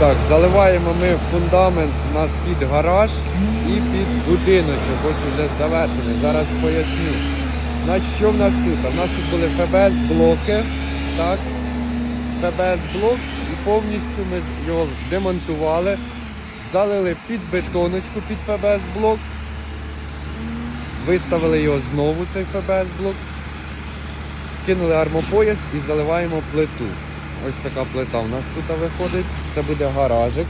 Так, заливаємо ми фундамент у нас під гараж і під будиночок. Ось вже завершений. Зараз поясню. Значить, що в нас тут? У нас тут були ФБС-блоки. Так. ФБС-блок і повністю ми його демонтували, залили під бетоночку під ФБС-блок, виставили його знову, цей ФБС-блок, кинули армопояс і заливаємо плиту. Ось така плита у нас тут виходить. Це буде гаражик,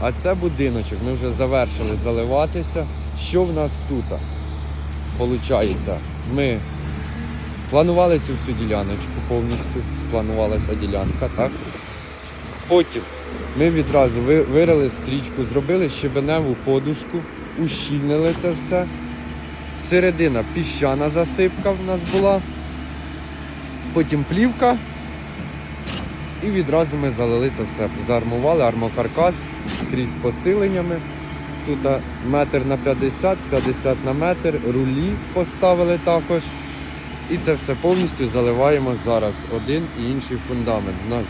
а це будиночок. Ми вже завершили заливатися. Що в нас тут? Получається, ми спланували цю всю діляночку повністю. Спланувалася ділянка, так? Потім ми відразу вирили стрічку, зробили щебеневу подушку, ущільнили це все. Середина піщана засипка в нас була. Потім плівка. І відразу ми залили це все. Заармували армокаркас скрізь посиленнями. Тут метр на 50, 50 на метр, рулі поставили також. І це все повністю заливаємо зараз один і інший фундамент. У нас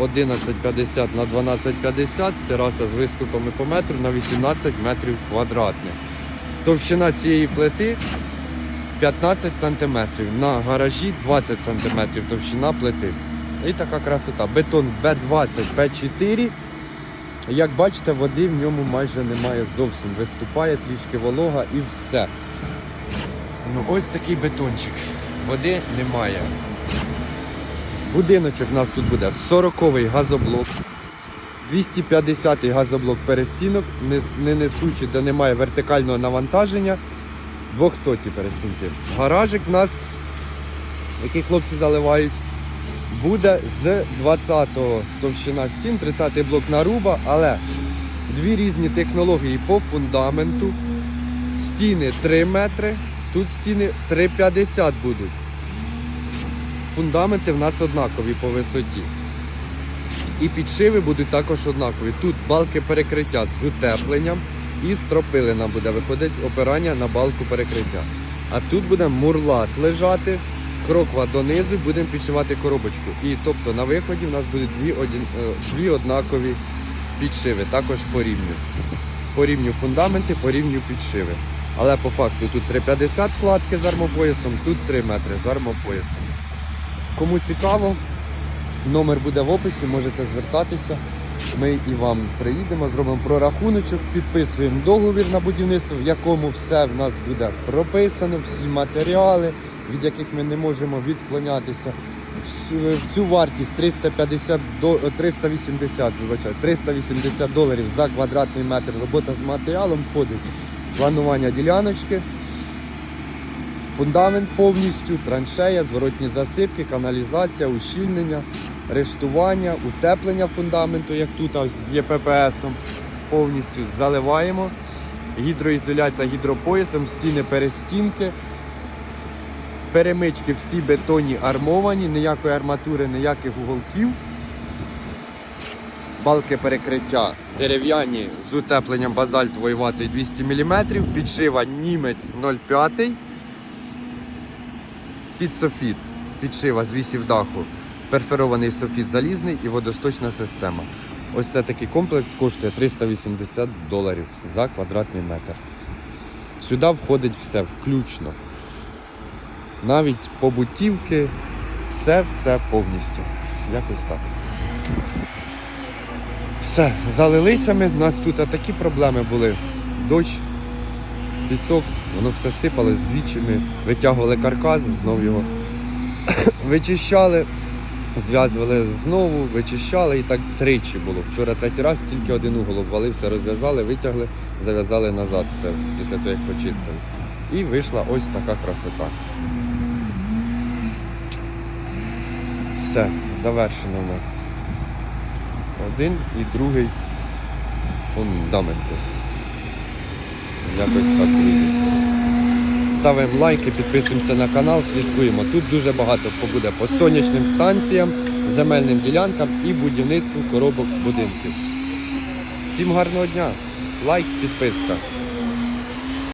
11,50 на 12,50, тераса з виступами по метру на 18 метрів квадратних. Товщина цієї плити 15 см, на гаражі 20 см товщина плити. І така красота. Бетон Б20, Б4. Як бачите, води в ньому майже немає зовсім. Виступає трішки волога і все. Ну ось такий бетончик. Води немає. Будиночок у нас тут буде 40-й газоблок, 250-й газоблок перестінок, не, не несучи, де немає вертикального навантаження, 200 перестінки. Гаражик у нас, який хлопці заливають, буде з 20-го товщина стін, 30-й блок наруба, але дві різні технології по фундаменту. Стіни 3 метри, тут стіни 3,50 будуть. Фундаменти в нас однакові по висоті. І підшиви будуть також однакові. Тут балки перекриття з утепленням і стропилина буде виходить опирання на балку перекриття. А тут буде мурлат лежати, кроква донизу, будемо підшивати коробочку. І тобто на виході в нас будуть дві, один, е, дві однакові підшиви, також по рівню. По рівню фундаменти, по рівню підшиви. Але по факту тут 3,50 кладки з армопоясом, тут 3 метри з армопоясом. Кому цікаво, номер буде в описі, можете звертатися. Ми і вам приїдемо, зробимо прорахуночок, підписуємо договір на будівництво, в якому все в нас буде прописано, всі матеріали, від яких ми не можемо відклонятися. В- цю вартість 350 до 380, вибачаю, 380 доларів за квадратний метр робота з матеріалом входить планування діляночки, Фундамент повністю, траншея, зворотні засипки, каналізація, ущільнення, рештування, утеплення фундаменту, як тут ось з ЄППСом. Повністю заливаємо. Гідроізоляція гідропоясом, стіни перестінки. Перемички всі бетонні армовані, ніякої арматури, ніяких уголків. Балки перекриття дерев'яні з утепленням базальтової вати 200 мм, підшива німець 0,5 під софіт, підшива з вісів даху, перферований софіт залізний і водосточна система. Ось це такий комплекс коштує 380 доларів за квадратний метр. Сюди входить все, включно. Навіть побутівки, все-все повністю. Якось так. Все, залилися ми. У нас тут такі проблеми були. Дощ, пісок, воно все сипалось двічі. Ми витягували каркас, знов його вичищали, зв'язували знову, вичищали і так тричі було. Вчора третій раз тільки один угол обвалився, розв'язали, витягли, зав'язали назад все після того, як почистили. І вийшла ось така красота. Все, завершено у нас. Один і другий фундаменти. Якось так вийде. Ставимо лайки, підписуємося на канал, слідкуємо. Тут дуже багато буде по сонячним станціям, земельним ділянкам і будівництву коробок будинків. Всім гарного дня! Лайк, підписка.